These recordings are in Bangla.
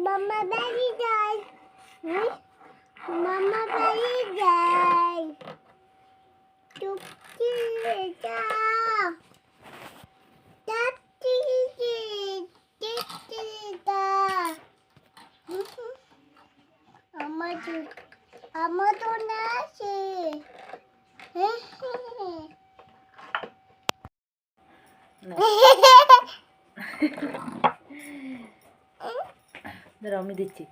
Mama Belly Day. Mama Belly Day. Tuki da. Tati tati da. Ama tu. Ama tu nasi. Hehehe. না দাঁড়াও আমি দিচ্ছি।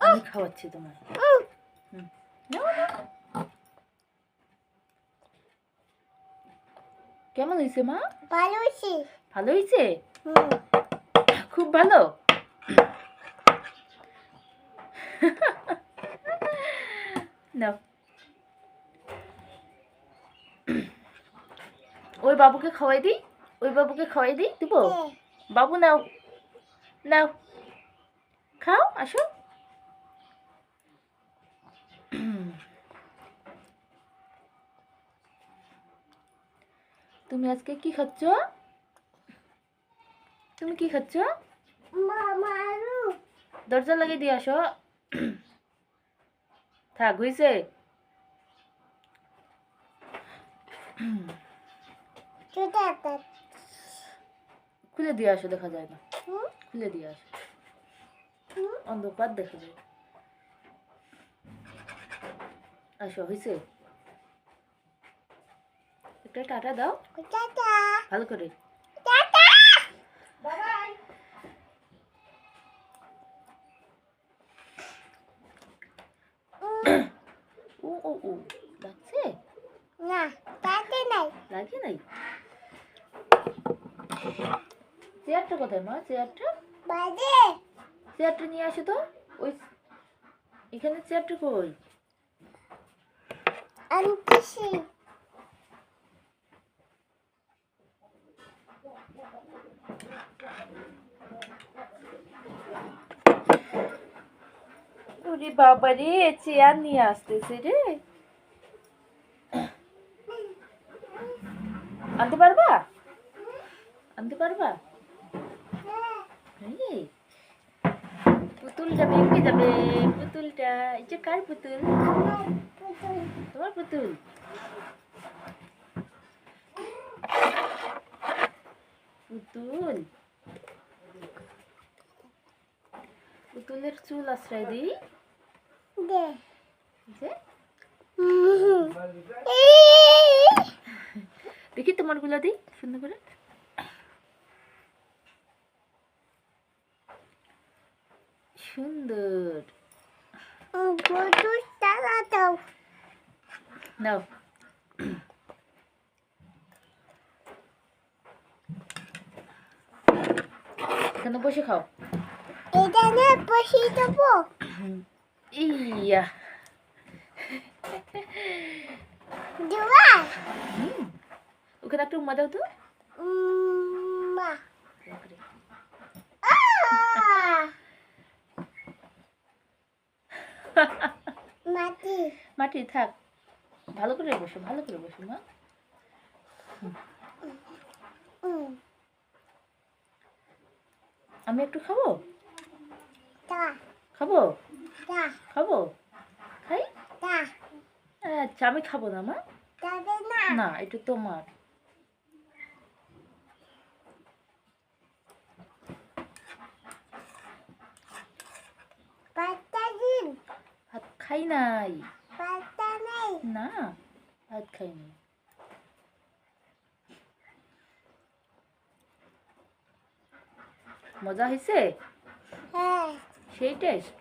আমি খাওয়াচ্ছি তোমার হুম। কেমন হয়েছে মা? ভালো আছি ভালো হয়েছে খুব ভালো। নাও। ওই বাবুকে খাওয়াই দিই। ওই বাবুকে খাওয়াই দিই দিব? বাবু নাও। নাও। খাও আসো। তুমি আজকে কি খাচ্ছ? তুমি কি খাচ্ছ? দরজা লাগিয়ে দিয়ে আসো। থাক হইছে। খুলে দিয়ে আসো দেখা যায় না। খুলে দিয়ে আসো। অন্ধকার দেখা যায় আসো হয়েছে একটা টাটা দাও। ভালো করে। টাটা। ও ও ও লাগছে? না টাটা নাই। লাগে নাই? চেয়ারটা কোথায় মা? চেয়ারটা? বাজে। চেয়ারটা নিয়ে আসো তো। ওই এখানে চেয়ারটা কই? আনতেছি ওরে বাবা রে চেয়ার নিয়ে আসতেছে রে। আনতে পারবা? আনতে পারবা? এই, পুতুল যাবে কে যাবে। পুতুলটা এই যে কার পুতুল? তোমার পুতুল? পুতুল? পুতুলের চুল আশ্রয় দিই দে। দেখি তোমারগুলো দিই সুন্দর করে। সুন্দর। দাও নাও। এখানে বসে খাও। এটা না বসিয়ে দেবো। ইয়া। ওখানে একটু উম্মা দাও তো। মা। মাটি। মাটি থাক। ভালো করে বসো ভালো করে বসো মা। আমি একটু খাব? খাব? খাব? খাই? আচ্ছা আমি খাব না মা। না এটা তোমার। খাই নাই। নেই। না ভাত খাইনি। মজা হয়েছে হ্যাঁ। সেই টেস্ট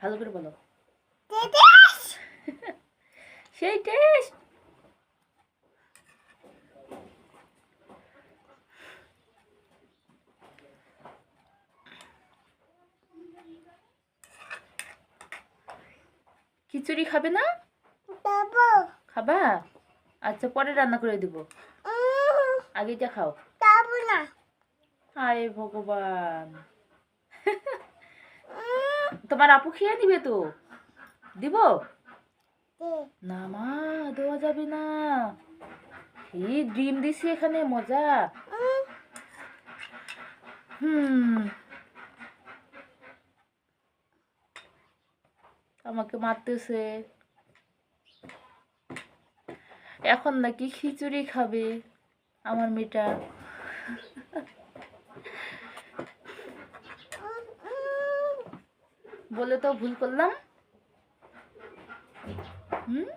ভালো করে বলো। সেই টেস্ট খিচুড়ি খাবে না? খাবা? আচ্ছা পরে রান্না করে দিব। আগে যা খাও। না। হায় ভগবান। তোমার আপু খেয়ে নিবে তো? দিব? না মা দেওয়া যাবে না। এই ডিম দিছি এখানে মজা। হুম। আমাকে মারতেছে। এখন নাকি খিচুড়ি খাবে আমার মেয়েটা। বলে তো ভুল করলাম। হুম?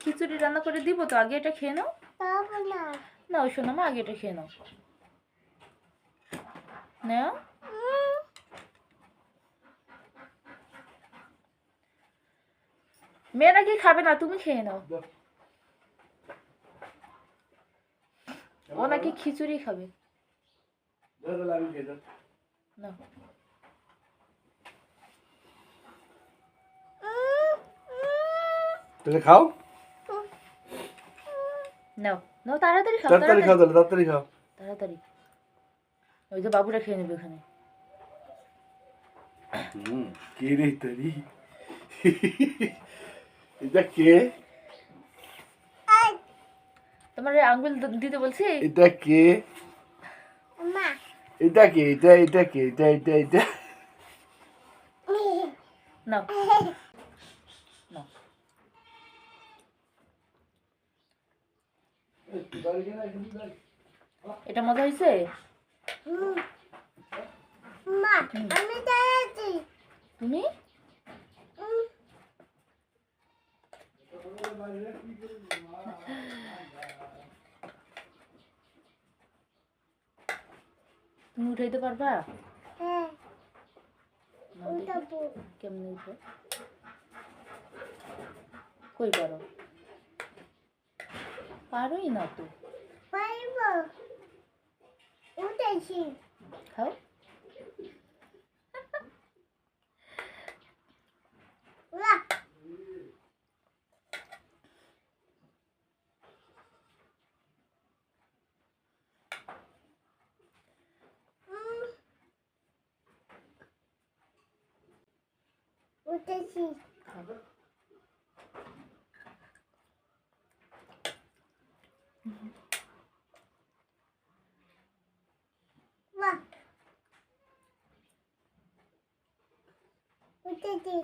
খিচুড়ি রান্না করে দিব তো, আগে এটা খেয়ে নাও। না না ওই শোনো আগে এটা খেয়ে নাও। নাও। মেয়েরা কি খাবে না তুমি খেয়ে নাও। ও নাকি খিচুড়ি খাবে। না। তাহলে খাও। নাও। নাও তাড়াতাড়ি খাও তাড়াতাড়ি খাও তাড়াতাড়ি। তাহলে তাড়াতাড়ি খাও। তাড়াতাড়ি। ওই যে বাবুরা খেয়ে নেবে ওখানে। হুম কে রে তরি। এটা কে? তোমার আঙ্গুল দিতে বলছি? এটা কে? মা। এটা কে? এটা এটা কে? এটা এটা এটা। নাও। নাও। এটা মজা হয়েছে? মা। আমি তুমি? তুমি উঠাইতে পারবা? হ্যাঁ। কেমনে উঠে কই পারো? পারোই না তো। খাও। উঠেছি খাও বাহ উঠেছি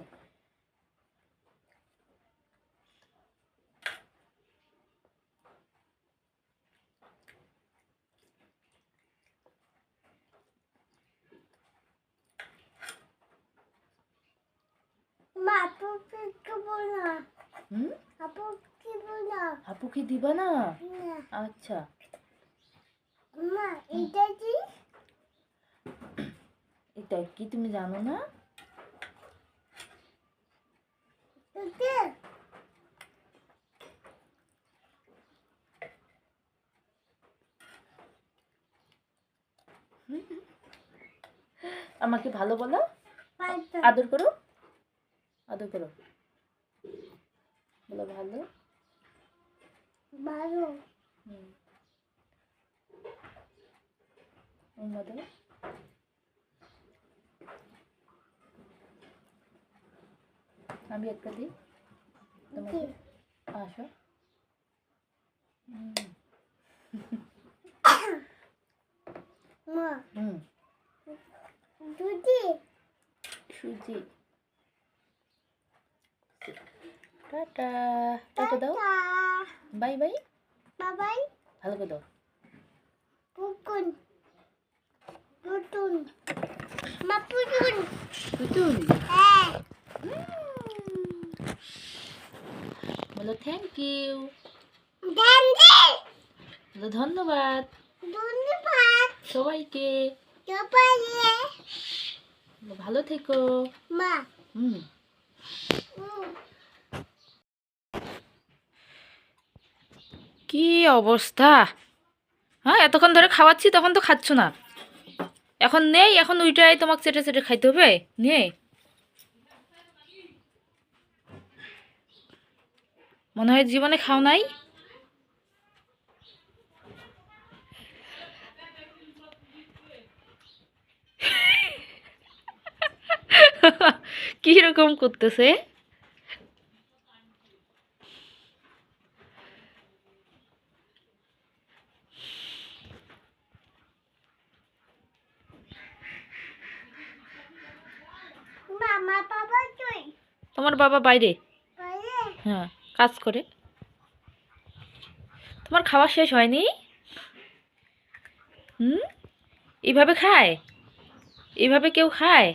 আপুকে দিবা না? আচ্ছা। এটা কি? এটা কি তুমি জানো না? আমাকে ভালো বলো। আদর করো। আদর করো বলো ভালো? বারো হুম। আমি একটা দিই। তোমাকে আসো। হুম। মা। হুম। দুটি সুজি। টাটা। টাটা দাও। Bye bye. বাবাই। ভালো করে দাও। পুকুন। পুতুন। মা পুতুন। হ্যাঁ। বলো থ্যাংক ইউ বলো ধন্যবাদ। ধন্যবাদ। সবাইকে। সবাইকে। ভালো থেকো। মা। হুম। কি অবস্থা? হ্যাঁ এতক্ষণ ধরে খাওয়াচ্ছি, তখন তো খাচ্ছ না। এখন নেই, এখন ওইটাই তোমাকে চেটে চেটে খাইতে হবে। নে মনে হয় জীবনে খাও নাই। রকম করতেছে? বাবা বাইরে? হ্যাঁ কাজ করে। তোমার খাওয়া শেষ হয়নি? হুম? এইভাবে খায়? এইভাবে কেউ খায়?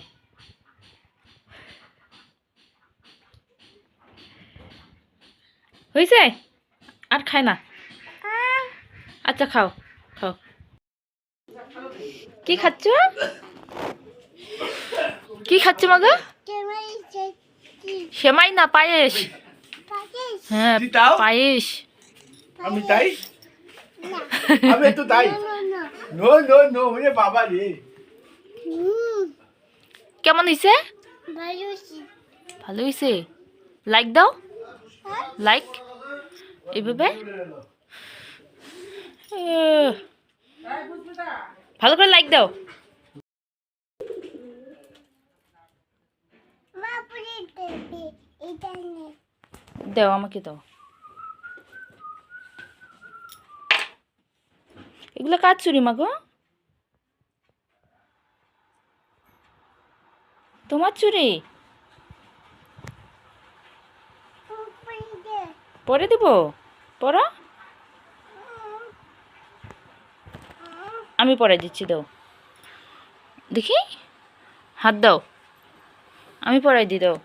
হয়েছে? আর খায় না? আচ্ছা খাও খাও। কি খাচ্ছ? কি খাচ্ছ মাগা সেমাই না পায়েস? হ্যাঁ পায়েস। আমি তাই? আমি তো তাই। না না নো। নো নো ওরে বাবা রে। কেমন হয়েছে ভালো হয়েছে লাইক দাও। হ্যাঁ? লাইক এইভাবে। ভালো করে লাইক দাও মা পুরি দেবে এটা নে দাও, আমাকে দাও। এগুলো কাজ চুরি মাগো তোমার চুরি? পুরি পরে দেব? পড়া আমি পরে দিচ্ছি, দাও। দেখি। হাত দাও। আমি পড়াই দিই দাও।